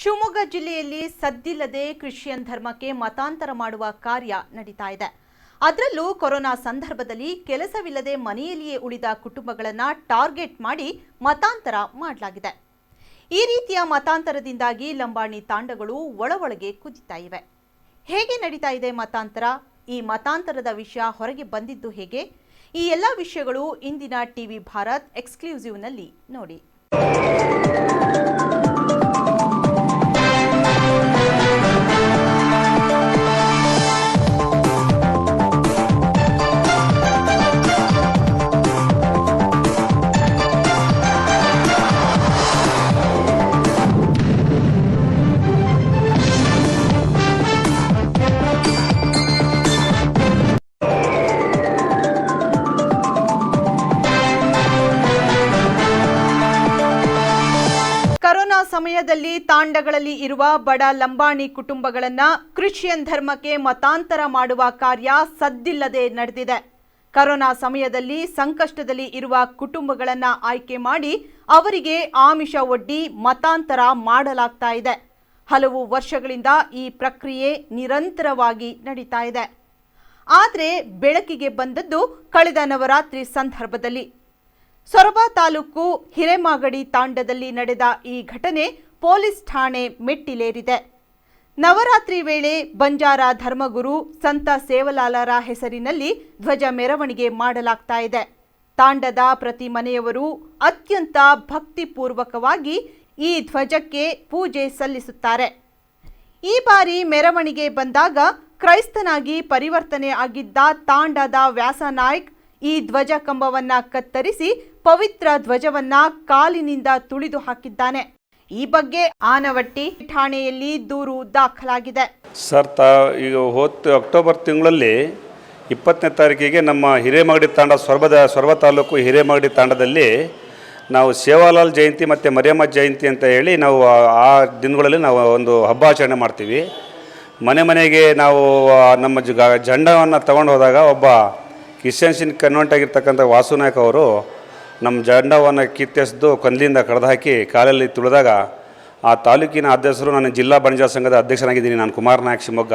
ಶಿವಮೊಗ್ಗ ಜಿಲ್ಲೆಯಲ್ಲಿ ಸದ್ದಿಲ್ಲದೆ ಕ್ರಿಶ್ಚಿಯನ್ ಧರ್ಮಕ್ಕೆ ಮತಾಂತರ ಮಾಡುವ ಕಾರ್ಯ ನಡೀತಾ ಇದೆ. ಅದರಲ್ಲೂ ಕೊರೋನಾ ಸಂದರ್ಭದಲ್ಲಿ ಕೆಲಸವಿಲ್ಲದೆ ಮನೆಯಲ್ಲಿಯೇ ಉಳಿದ ಕುಟುಂಬಗಳನ್ನು ಟಾರ್ಗೆಟ್ ಮಾಡಿ ಮತಾಂತರ ಮಾಡಲಾಗಿದೆ. ಈ ರೀತಿಯ ಮತಾಂತರದಿಂದಾಗಿ ಲಂಬಾಣಿ ತಾಂಡಗಳು ಒಳ ಒಳಗೆ ಕುದಿತಾ ಇವೆ. ಹೇಗೆ ನಡೀತಾ ಇದೆ ಮತಾಂತರ? ಈ ಮತಾಂತರದ ವಿಷಯ ಹೊರಗೆ ಬಂದಿದ್ದು ಹೇಗೆ? ಈ ಎಲ್ಲ ವಿಷಯಗಳು ಇಂದಿನ ಟಿವಿ ಭಾರತ್ ಎಕ್ಸ್ಕ್ಲೂಸಿವ್ನಲ್ಲಿ ನೋಡಿ. ಕರೋನಾ ಸಮಯದಲ್ಲಿ ತಾಂಡಗಳಲ್ಲಿ ಇರುವ ಬಡ ಲಂಬಾಣಿ ಕುಟುಂಬಗಳನ್ನ ಕ್ರಿಶ್ಚಿಯನ್ ಧರ್ಮಕ್ಕೆ ಮತಾಂತರ ಮಾಡುವ ಕಾರ್ಯ ಸದ್ದಿಲ್ಲದೆ ನಡೆದಿದೆ. ಕರೋನಾ ಸಮಯದಲ್ಲಿ ಸಂಕಷ್ಟದಲ್ಲಿ ಇರುವ ಕುಟುಂಬಗಳನ್ನ ಆಯ್ಕೆ ಮಾಡಿ ಅವರಿಗೆ ಆಮಿಷ ಒಡ್ಡಿ ಮತಾಂತರ ಮಾಡಲಾಗ್ತಾ ಇದೆ. ಹಲವು ವರ್ಷಗಳಿಂದ ಈ ಪ್ರಕ್ರಿಯೆ ನಿರಂತರವಾಗಿ ನಡೀತಾ ಇದೆ. ಆದರೆ ಬೆಳಕಿಗೆ ಬಂದದ್ದು ಕಳೆದ ನವರಾತ್ರಿ ಸಂದರ್ಭದಲ್ಲಿ. ಸೊರಬ ತಾಲೂಕು ಹಿರೇಮಾಗಡಿ ತಾಂಡದಲ್ಲಿ ನಡೆದ ಈ ಘಟನೆ ಪೊಲೀಸ್ ಠಾಣೆ ಮೆಟ್ಟಿಲೇರಿದೆ. ನವರಾತ್ರಿ ವೇಳೆ ಬಂಜಾರ ಧರ್ಮಗುರು ಸಂತ ಸೇವಲಾಲರ ಹೆಸರಿನಲ್ಲಿ ಧ್ವಜ ಮೆರವಣಿಗೆ ಮಾಡಲಾಗ್ತಾ ಇದೆ. ತಾಂಡದ ಪ್ರತಿ ಮನೆಯವರು ಅತ್ಯಂತ ಭಕ್ತಿಪೂರ್ವಕವಾಗಿ ಈ ಧ್ವಜಕ್ಕೆ ಪೂಜೆ ಸಲ್ಲಿಸುತ್ತಾರೆ. ಈ ಬಾರಿ ಮೆರವಣಿಗೆ ಬಂದಾಗ ಕ್ರೈಸ್ತನಾಗಿ ಪರಿವರ್ತನೆ ಆಗಿದ್ದ ತಾಂಡದ ವ್ಯಾಸನಾಯ್ಕ್ ಈ ಧ್ವಜ ಕಂಬವನ್ನ ಕತ್ತರಿಸಿ ಪವಿತ್ರ ಧ್ವಜವನ್ನ ಕಾಲಿನಿಂದ ತುಳಿದು ಹಾಕಿದ್ದಾನೆ. ಈ ಬಗ್ಗೆ ಆನವಟ್ಟಿ ಠಾಣೆಯಲ್ಲಿ ದೂರು ದಾಖಲಾಗಿದೆ. ಸರ್, ತಾ, ಈಗ ಹೋದ ಅಕ್ಟೋಬರ್ ತಿಂಗಳಲ್ಲಿ ಇಪ್ಪತ್ತನೇ ತಾರೀಕಿಗೆ ನಮ್ಮ ಹಿರೇಮಗಡಿ ತಾಂಡ ಸೊರಬದ ಸೊರಬ ತಾಲೂಕು ಹಿರೇಮಗಡಿ ತಾಂಡದಲ್ಲಿ ನಾವು ಸೇವಾಲಾಲ್ ಜಯಂತಿ ಮತ್ತು ಮರಿಯಮ್ಮ ಜಯಂತಿ ಅಂತ ಹೇಳಿ ನಾವು ಆ- ದಿನಗಳಲ್ಲಿ ನಾವು ಒಂದು ಹಬ್ಬ ಆಚರಣೆ ಮಾಡ್ತೀವಿ. ಮನೆ ಮನೆಗೆ ನಾವು ನಮ್ಮ ಜ ಜಂಡವನ್ನು ತಗೊಂಡು ಹೋದಾಗ ಒಬ್ಬ ಕ್ರಿಶ್ಚಿಯನ್ಸಿನ್ ಕನ್ವರ್ಟ್ ಆಗಿರ್ತಕ್ಕಂಥ ವಾಸುನಾಯಕ್ ಅವರು ನಮ್ಮ ಜಂಡವನ್ನು ಕಿತ್ತೆಸ್ದು ಕಡ್ದು ಹಾಕಿ ಕಾಲಲ್ಲಿ ತುಳಿದಾಗ ಆ ತಾಲೂಕಿನ ಅಧ್ಯಕ್ಷರು ನಾನು ಜಿಲ್ಲಾ ಬಣಜಾರ ಸಂಘದ ಅಧ್ಯಕ್ಷನಾಗಿದ್ದೀನಿ. ನಾನು ಕುಮಾರ್ ನಾಯಕ್ ಶಿವಮೊಗ್ಗ.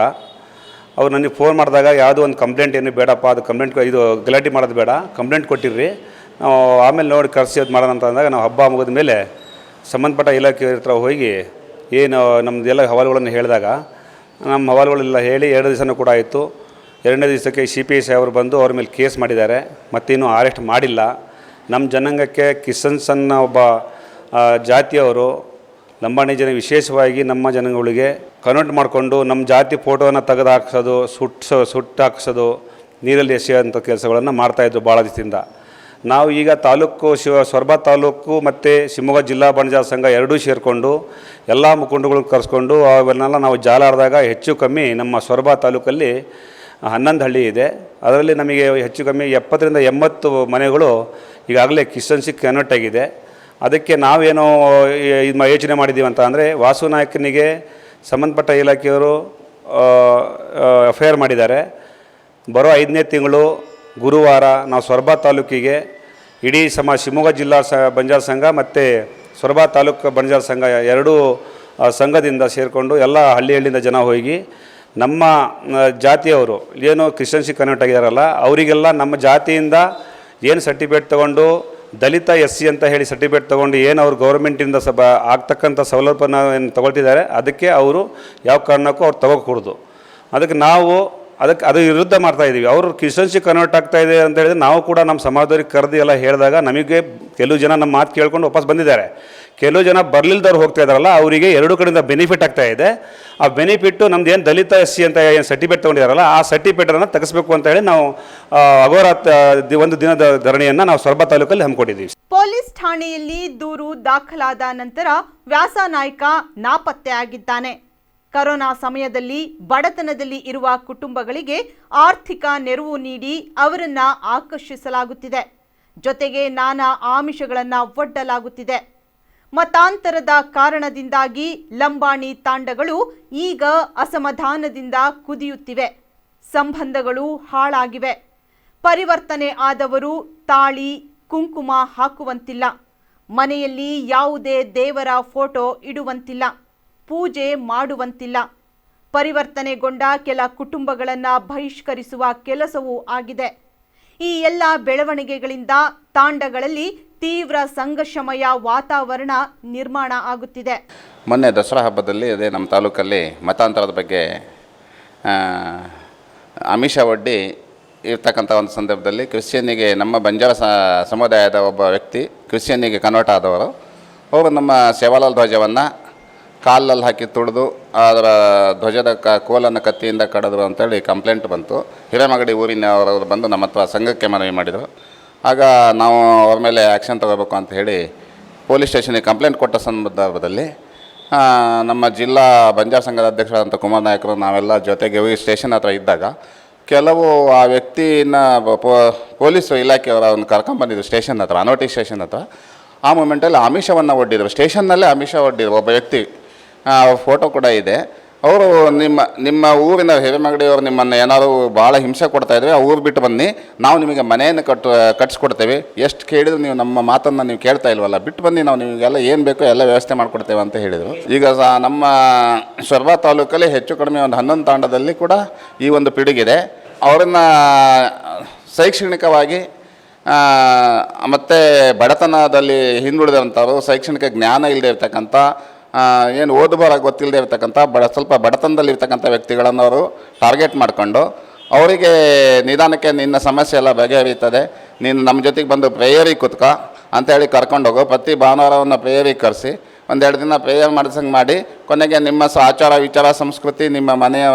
ಅವ್ರು ನನಗೆ ಫೋನ್ ಮಾಡಿದಾಗ ಯಾವುದೋ ಒಂದು ಕಂಪ್ಲೇಂಟ್ ಏನು ಬೇಡಪ್ಪ, ಅದು ಕಂಪ್ಲೇಂಟ್ ಇದು ಗಲಾಟೆ ಮಾಡೋದು ಬೇಡ ಕಂಪ್ಲೇಂಟ್ ಕೊಟ್ಟಿರ್ರಿ. ನಾವು ಆಮೇಲೆ ನೋಡಿ ಕರೆಸಿ ಅದು ಮಾಡೋಣ ಅಂತ ಅಂದಾಗ ನಾವು ಹಬ್ಬ ಮುಗಿದ ಮೇಲೆ ಸಂಬಂಧಪಟ್ಟ ಇಲಾಖೆ ಹತ್ರ ಹೋಗಿ ಏನು ನಮ್ಮದೆಲ್ಲ ಹವಾಲುಗಳನ್ನು ಹೇಳಿದಾಗ ನಮ್ಮ ಹವಾಲುಗಳೆಲ್ಲ ಹೇಳಿ ಎರಡು ದಿವಸನೂ ಕೂಡ ಆಯಿತು. ಎರಡನೇ ದಿವಸಕ್ಕೆ ಸಿ ಪಿ ಐ ಸಾಹೇಬರು ಬಂದು ಅವ್ರ ಮೇಲೆ ಕೇಸ್ ಮಾಡಿದ್ದಾರೆ. ಮತ್ತಿನ್ನೂ ಅರೆಸ್ಟ್ ಮಾಡಿಲ್ಲ. ನಮ್ಮ ಜನಾಂಗಕ್ಕೆ ಕಿಸನ್ಸ್ ಅನ್ನೋ ಒಬ್ಬ ಜಾತಿಯವರು ಲಂಬಾಣಿ ಜನ ವಿಶೇಷವಾಗಿ ನಮ್ಮ ಜನಗಳಿಗೆ ಕನ್ವರ್ಟ್ ಮಾಡಿಕೊಂಡು ನಮ್ಮ ಜಾತಿ ಫೋಟೋವನ್ನು ತೆಗೆದು ಹಾಕ್ಸೋದು ಸುಟ್ಟು ಸುಟ್ಟು ಹಾಕ್ಸೋದು ನೀರಲ್ಲಿ ಎಸೆಯೋಂಥ ಕೆಲಸಗಳನ್ನು ಮಾಡ್ತಾಯಿದ್ರು ಭಾಳ ದಿವಸದಿಂದ ನಾವು ಈಗ ತಾಲೂಕು ಶಿವ ಸೊರಬ ತಾಲೂಕು ಮತ್ತು ಶಿವಮೊಗ್ಗ ಜಿಲ್ಲಾ ಬಣಜಾರ ಸಂಘ ಎರಡೂ ಸೇರಿಕೊಂಡು ಎಲ್ಲ ಮುಖಂಡಗಳನ್ನ ಕರೆಸ್ಕೊಂಡು ಅವನ್ನೆಲ್ಲ ನಾವು ಜಾಲಾಡಿದಾಗ ಹೆಚ್ಚು ಕಮ್ಮಿ ನಮ್ಮ ಸೊರಬ ತಾಲೂಕಲ್ಲಿ ಹನ್ನೊಂದು ಹಳ್ಳಿ ಇದೆ. ಅದರಲ್ಲಿ ನಮಗೆ ಹೆಚ್ಚು ಕಮ್ಮಿ ಎಪ್ಪತ್ತರಿಂದ ಎಂಬತ್ತು ಮನೆಗಳು ಈಗಾಗಲೇ ಕಿಶನ್ಸಿಗೆ ಕನ್ವರ್ಟ್ ಆಗಿದೆ. ಅದಕ್ಕೆ ನಾವೇನೋ ಇದು ಯೋಚನೆ ಮಾಡಿದ್ದೀವಿ ಅಂತ ಅಂದರೆ ವಾಸು ನಾಯಕನಿಗೆ ಸಂಬಂಧಪಟ್ಟ ಇಲಾಖೆಯವರು ಎಫ್ ಐ ಆರ್ ಮಾಡಿದ್ದಾರೆ. ಬರೋ ಐದನೇ ತಿಂಗಳು ಗುರುವಾರ ನಾವು ಸೊರಬ ತಾಲೂಕಿಗೆ ಇಡೀ ಸಮ, ಶಿವಮೊಗ್ಗ ಜಿಲ್ಲಾ ಸ, ಬಂಜಾರ ಸಂಘ ಮತ್ತು ಸೊರಬ ತಾಲೂಕು ಬಂಜಾರ ಸಂಘ ಎರಡೂ ಸಂಘದಿಂದ ಸೇರಿಕೊಂಡು ಎಲ್ಲ ಹಳ್ಳಿ ಹಳ್ಳಿಯಿಂದ ಜನ ಹೋಗಿ ನಮ್ಮ ಜಾತಿಯವರು, ಏನು ಶಿಕ್ ಕನ್ವರ್ಟ್ ಆಗಿದ್ದಾರಲ್ಲ ಅವರಿಗೆಲ್ಲ ನಮ್ಮ ಜಾತಿಯಿಂದ ಏನು ಸರ್ಟಿಫಿಕೇಟ್ ತೊಗೊಂಡು, ದಲಿತ ಎಸ್ ಸಿ ಅಂತ ಹೇಳಿ ಸರ್ಟಿಫಿಕೇಟ್ ತೊಗೊಂಡು ಏನು ಅವ್ರು ಗೌರ್ಮೆಂಟಿಂದ ಸಬ, ಆಗ್ತಕ್ಕಂಥ ಸೌಲಭ್ಯನ ಏನು ತೊಗೊಳ್ತಿದ್ದಾರೆ, ಅದಕ್ಕೆ ಅವರು ಯಾವ ಕಾರಣಕ್ಕೂ ಅವ್ರು ತೊಗೋಕೂಡ್ದು. ಅದಕ್ಕೆ ನಾವು, ಅದಕ್ಕೆ ಅದು ವಿರುದ್ಧ ಮಾಡ್ತಾ ಇದ್ದೀವಿ ಅವರು ಕ್ರಿಶನ್ಶಿಪ್ ಕನ್ವರ್ಟ್ ಆಗ್ತಾ ಇದೆ ಅಂತ ಹೇಳಿದ್ರೆ ನಾವು ಕೂಡ ನಮ್ಮ ಸಮಾಜದವ್ರಿಗೆ ಕರೆದು ಎಲ್ಲ ಹೇಳಿದಾಗ ನಮಗೆ ಕೆಲವು ಜನ ನಮ್ಮ ಮಾತು ಕೇಳ್ಕೊಂಡು ವಾಪಸ್ ಬಂದಿದ್ದಾರೆ. ಕೆಲವು ಜನ ಬರ್ಲಿಲ್ದವ್ರು ಹೋಗ್ತಾ ಇದ್ದಾರಲ್ಲ ಅವರಿಗೆ ಎರಡು ಕಡೆಯಿಂದ ಬೆನಿಫಿಟ್ ಆಗ್ತಾ ಇದೆ. ಆ ಬೆನಿಫಿಟ್ಟು ನಮ್ದು ಏನು ದಲಿತ ಎಸ್ ಸಿ ಅಂತ ಏನು ಸರ್ಟಿಫಿಕೇಟ್ ತೊಗೊಂಡಿದ್ದಾರಲ್ಲ ಆ ಸರ್ಟಿಫಿಕೇಟನ್ನು ತೆಗೆಸಬೇಕು ಅಂತ ಹೇಳಿ ನಾವು ಅಗೋರಾತ್ ಒಂದು ದಿನದ ಧರಣಿಯನ್ನು ನಾವು ಸೊರಬ ತಾಲೂಕಲ್ಲಿ ಹಮ್ಮಿಕೊಂಡಿದ್ದೀವಿ. ಪೊಲೀಸ್ ಠಾಣೆಯಲ್ಲಿ ದೂರು ದಾಖಲಾದ ನಂತರ ವ್ಯಾಸ ನಾಯ್ಕ ನಾಪತ್ತೆ ಆಗಿದ್ದಾನೆ. ಕರೋನಾ ಸಮಯದಲ್ಲಿ ಬಡತನದಲ್ಲಿ ಇರುವ ಕುಟುಂಬಗಳಿಗೆ ಆರ್ಥಿಕ ನೆರವು ನೀಡಿ ಅವರನ್ನ ಆಕರ್ಷಿಸಲಾಗುತ್ತಿದೆ. ಜೊತೆಗೆ ನಾನಾ ಆಮಿಷಗಳನ್ನ ಒಡ್ಡಲಾಗುತ್ತಿದೆ. ಮತಾಂತರದ ಕಾರಣದಿಂದಾಗಿ ಲಂಬಾಣಿ ತಾಂಡಗಳು ಈಗ ಅಸಮಾಧಾನದಿಂದ ಕುದಿಯುತ್ತಿವೆ. ಸಂಬಂಧಗಳು ಹಾಳಾಗಿವೆ. ಪರಿವರ್ತನೆ ಆದವರು ತಾಳಿ, ಕುಂಕುಮ ಹಾಕುವಂತಿಲ್ಲ. ಮನೆಯಲ್ಲಿ ಯಾವುದೇ ದೇವರ ಫೋಟೋ ಇಡುವಂತಿಲ್ಲ. ಪೂಜೆ ಮಾಡುವಂತಿಲ್ಲ. ಪರಿವರ್ತನೆಗೊಂಡ ಕೆಲ ಕುಟುಂಬಗಳನ್ನು ಬಹಿಷ್ಕರಿಸುವ ಕೆಲಸವೂ ಆಗಿದೆ. ಈ ಎಲ್ಲ ಬೆಳವಣಿಗೆಗಳಿಂದ ತಾಂಡಗಳಲ್ಲಿ ತೀವ್ರ ಸಂಘರ್ಷಮಯ ವಾತಾವರಣ ನಿರ್ಮಾಣ ಆಗುತ್ತಿದೆ. ಮೊನ್ನೆ ದಸರಾ ಹಬ್ಬದಲ್ಲಿ ಅದೇ ನಮ್ಮ ತಾಲೂಕಲ್ಲಿ ಮತಾಂತರದ ಬಗ್ಗೆ ಅಮಿಷ ಒಡ್ಡಿ ಇರ್ತಕ್ಕಂಥ ಒಂದು ಸಂದರ್ಭದಲ್ಲಿ ಕ್ರಿಶ್ಚಿಯನ್ನಿಗೆ ನಮ್ಮ ಬಂಜಾರ ಸಮುದಾಯದ ಒಬ್ಬ ವ್ಯಕ್ತಿ ಕ್ರಿಶ್ಚಿಯನ್ನಿಗೆ ಕನ್ವರ್ಟ್ ಆದವರು. ಅವರು ನಮ್ಮ ಸೇವಾಲಾಲ್ ಧ್ವಜವನ್ನು ಕಾಲಲ್ಲಿ ಹಾಕಿ ತುಳಿದು ಅದರ ಧ್ವಜದ ಕ, ಕೋಲನ್ನು ಕತ್ತಿಯಿಂದ ಕಡಿದ್ರು ಅಂತೇಳಿ ಕಂಪ್ಲೇಂಟ್ ಬಂತು. ಹಿರೇಮಗಡಿ ಊರಿನವರು ಬಂದು ನಮ್ಮ ಹತ್ರ ಸಂಘಕ್ಕೆ ಮನವಿ ಮಾಡಿದರು. ಆಗ ನಾವು ಅವ್ರ ಮೇಲೆ ಆ್ಯಕ್ಷನ್ ತಗೋಬೇಕು ಅಂತ ಹೇಳಿ ಪೊಲೀಸ್ ಸ್ಟೇಷನಿಗೆ ಕಂಪ್ಲೇಂಟ್ ಕೊಟ್ಟ ಸಂದರ್ಭದಲ್ಲಿ ನಮ್ಮ ಜಿಲ್ಲಾ ಬಂಜಾರ ಸಂಘದ ಅಧ್ಯಕ್ಷರಾದಂಥ ಕುಮಾರ್ ನಾಯಕರು ನಾವೆಲ್ಲ ಜೊತೆಗೆ ಹೋಗಿ ಸ್ಟೇಷನ್ ಹತ್ರ ಇದ್ದಾಗ ಕೆಲವು ಆ ವ್ಯಕ್ತಿನ ಪೊಲೀಸ್ ಇಲಾಖೆಯವರ ಒಂದು ಕರ್ಕೊಂಬಂದಿದ್ರು ಸ್ಟೇಷನ್ ಹತ್ರ, ಅನೋಟಿ ಸ್ಟೇಷನ್ ಹತ್ರ. ಆ ಮೂಮೆಂಟಲ್ಲಿ ಆಮಿಷವನ್ನು ಒಡ್ಡಿದ್ರು, ಸ್ಟೇಷನ್ನಲ್ಲೇ ಆಮಿಷ ಒಡ್ಡಿದ್ರು ಒಬ್ಬ ವ್ಯಕ್ತಿ. ಫೋಟೋ ಕೂಡ ಇದೆ. ಅವರು ನಿಮ್ಮ ನಿಮ್ಮ ಊರಿನ ಹಿರೇಮಗಡಿಯವರು ನಿಮ್ಮನ್ನು ಏನಾದರೂ ಭಾಳ ಹಿಂಸೆ ಕೊಡ್ತಾ ಇದ್ದೇವೆ ಆ ಊರು ಬಿಟ್ಟು ಬನ್ನಿ, ನಾವು ನಿಮಗೆ ಮನೆಯನ್ನು ಕಟ್ಟು ಕಟ್ಸ್ಕೊಡ್ತೇವೆ. ಎಷ್ಟು ಕೇಳಿದ್ರು ನೀವು ನಮ್ಮ ಮಾತನ್ನು ನೀವು ಕೇಳ್ತಾ ಇಲ್ವಲ್ಲ, ಬಿಟ್ಟು ಬನ್ನಿ, ನಾವು ನಿಮಗೆಲ್ಲ ಏನು ಬೇಕೋ ಎಲ್ಲ ವ್ಯವಸ್ಥೆ ಮಾಡಿಕೊಡ್ತೇವೆ ಅಂತ ಹೇಳಿದರು. ಈಗ ನಮ್ಮ ಸೊರಬ ತಾಲೂಕಲ್ಲಿ ಹೆಚ್ಚು ಕಡಿಮೆ ಒಂದು ಹನ್ನೊಂದು ತಾಂಡದಲ್ಲಿ ಕೂಡ ಈ ಒಂದು ಪಿಡುಗಿದೆ. ಅವರನ್ನು ಶೈಕ್ಷಣಿಕವಾಗಿ ಮತ್ತು ಬಡತನದಲ್ಲಿ ಹಿಂದುಳಿದಂಥವ್ರು ಶೈಕ್ಷಣಿಕ ಜ್ಞಾನ ಇಲ್ಲದೆ ಇರ್ತಕ್ಕಂಥ ಏನು ಓದು ಬರ ಗೊತ್ತಿಲ್ಲದೆ ಇರ್ತಕ್ಕಂಥ ಬಡ, ಸ್ವಲ್ಪ ಬಡತನದಲ್ಲಿರ್ತಕ್ಕಂಥ ವ್ಯಕ್ತಿಗಳನ್ನು ಅವರು ಟಾರ್ಗೆಟ್ ಮಾಡಿಕೊಂಡು ಅವರಿಗೆ ನಿಧಾನಕ್ಕೆ ನಿನ್ನ ಸಮಸ್ಯೆ ಎಲ್ಲ ಬಗೆಹರಿಯುತ್ತದೆ. ನೀನು ನಮ್ಮ ಜೊತೆಗೆ ಬಂದು ಪ್ರೇಯರಿಗೆ ಕುತ್ಕ ಅಂತೇಳಿ ಕರ್ಕೊಂಡೋಗು ಪ್ರತಿ ಭಾನುವಾರವನ್ನು ಪ್ರೇಯರಿಗೆ ಕರೆಸಿ ಒಂದೆರಡು ದಿನ ಪ್ರೇಯರ್ ಮಾಡಿಸಂಗೆ ಮಾಡಿ ಕೊನೆಗೆ ನಿಮ್ಮ ಸ, ಆಚಾರ ವಿಚಾರ, ಸಂಸ್ಕೃತಿ, ನಿಮ್ಮ ಮನೆಯ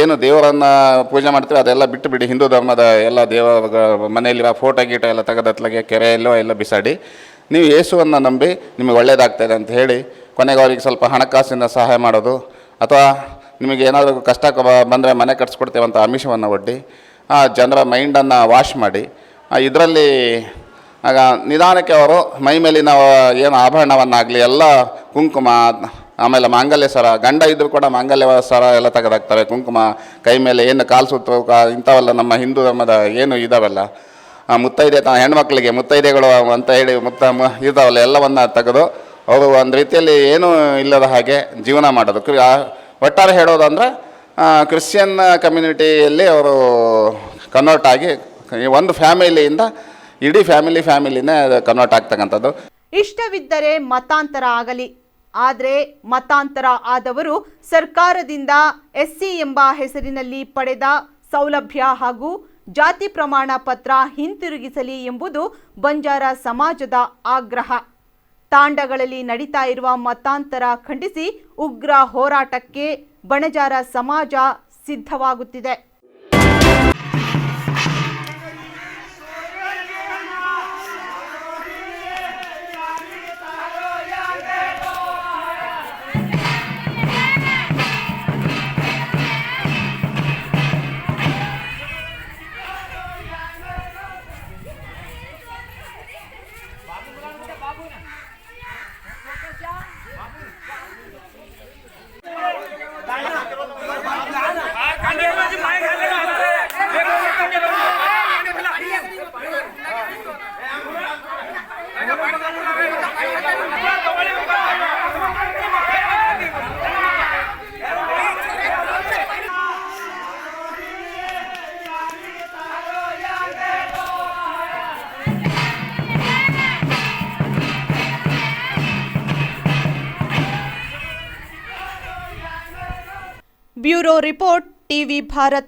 ಏನು ದೇವರನ್ನು ಪೂಜೆ ಮಾಡ್ತೀವಿ ಅದೆಲ್ಲ ಬಿಟ್ಟು ಬಿಡಿ. ಹಿಂದೂ ಧರ್ಮದ ಎಲ್ಲ ದೇವ ಮನೆಯಲ್ಲಿರೋ ಫೋಟೋ ಗೀಟೋ ಎಲ್ಲ ತೆಗೆದತ್ಲಾಗೆ ಕೆರೆಯಲ್ಲೋ ಎಲ್ಲ ಬಿಸಾಡಿ ನೀವು ಯೇಸುವನ್ನು ನಂಬಿ ನಿಮಗೆ ಒಳ್ಳೆಯದಾಗ್ತದೆ ಅಂತ ಹೇಳಿ ಕೊನೆಗೆ ಅವರಿಗೆ ಸ್ವಲ್ಪ ಹಣಕಾಸಿನ ಸಹಾಯ ಮಾಡೋದು ಅಥವಾ ನಿಮಗೆ ಏನಾದರೂ ಕಷ್ಟ ಬಂದರೆ ಮನೆ ಕಟ್ಸ್ಕೊಡ್ತೇವಂಥ ಆಮಿಷವನ್ನು ಒಡ್ಡಿ, ಆ ಜನರ ಮೈಂಡನ್ನು ವಾಶ್ ಮಾಡಿ ಇದರಲ್ಲಿ ಆಗ ನಿಧಾನಕ್ಕೆ ಅವರು ಮೈ ಮೇಲಿನ ಏನು ಆಭರಣವನ್ನಾಗಲಿ ಎಲ್ಲ ಕುಂಕುಮ, ಆಮೇಲೆ ಮಾಂಗಲ್ಯ ಸರ, ಗಂಡ ಇದ್ದರೂ ಕೂಡ ಮಾಂಗಲ್ಯ ಸರ ಎಲ್ಲ ತೆಗೆದಾಕ್ತಾರೆ. ಕುಂಕುಮ, ಕೈ ಮೇಲೆ ಏನು ಕಾಲು ಸುತ್ತು ಇಂಥವೆಲ್ಲ ನಮ್ಮ ಹಿಂದೂ ಧರ್ಮದ ಏನು ಇದಾವೆಲ್ಲ ಮುತ್ತೈದೆ ತ ಹೆಣ್ಮಕ್ಳಿಗೆ ಮುತ್ತೈದೆಗಳು ಅಂತ ಹೇಳಿ ಮುತ್ತ ಇದಾವಲ್ಲ ಎಲ್ಲವನ್ನ ತೆಗೆದು ಅವರು ಒಂದು ರೀತಿಯಲ್ಲಿ ಏನೂ ಇಲ್ಲದ ಹಾಗೆ ಜೀವನ ಮಾಡೋದು. ಕ್ರಿ- ಒಟ್ಟಾರೆ ಹೇಳೋದಂದ್ರೆ ಕ್ರಿಶ್ಚಿಯನ್ ಕಮ್ಯುನಿಟಿಯಲ್ಲಿ ಅವರು ಕನ್ವರ್ಟ್ ಆಗಿ ಒಂದು ಫ್ಯಾಮಿಲಿಯಿಂದ ಇಡೀ ಫ್ಯಾಮಿಲಿ ಫ್ಯಾಮಿಲಿನೇ ಕನ್ವರ್ಟ್ ಆಗ್ತಕ್ಕಂಥದ್ದು. ಇಷ್ಟವಿದ್ದರೆ ಮತಾಂತರ ಆಗಲಿ. ಆದರೆ ಮತಾಂತರ ಆದವರು ಸರ್ಕಾರದಿಂದ ಎಸ್ಸಿ ಎಂಬ ಹೆಸರಿನಲ್ಲಿ ಪಡೆದ ಸೌಲಭ್ಯ ಹಾಗೂ ಜಾತಿ ಪ್ರಮಾಣ ಪತ್ರ ಹಿಂತಿರುಗಿಸಲಿ ಎಂಬುದು ಬಂಜಾರ ಸಮಾಜದ ಆಗ್ರಹ. ತಾಂಡಗಳಲ್ಲಿ ನಡೀತಾ ಇರುವ ಮತಾಂತರ ಖಂಡಿಸಿ ಉಗ್ರ ಹೋರಾಟಕ್ಕೆ ಬಣಜಾರ ಸಮಾಜ ಸಿದ್ಧವಾಗುತ್ತಿದೆ. Bureau report TV Bharat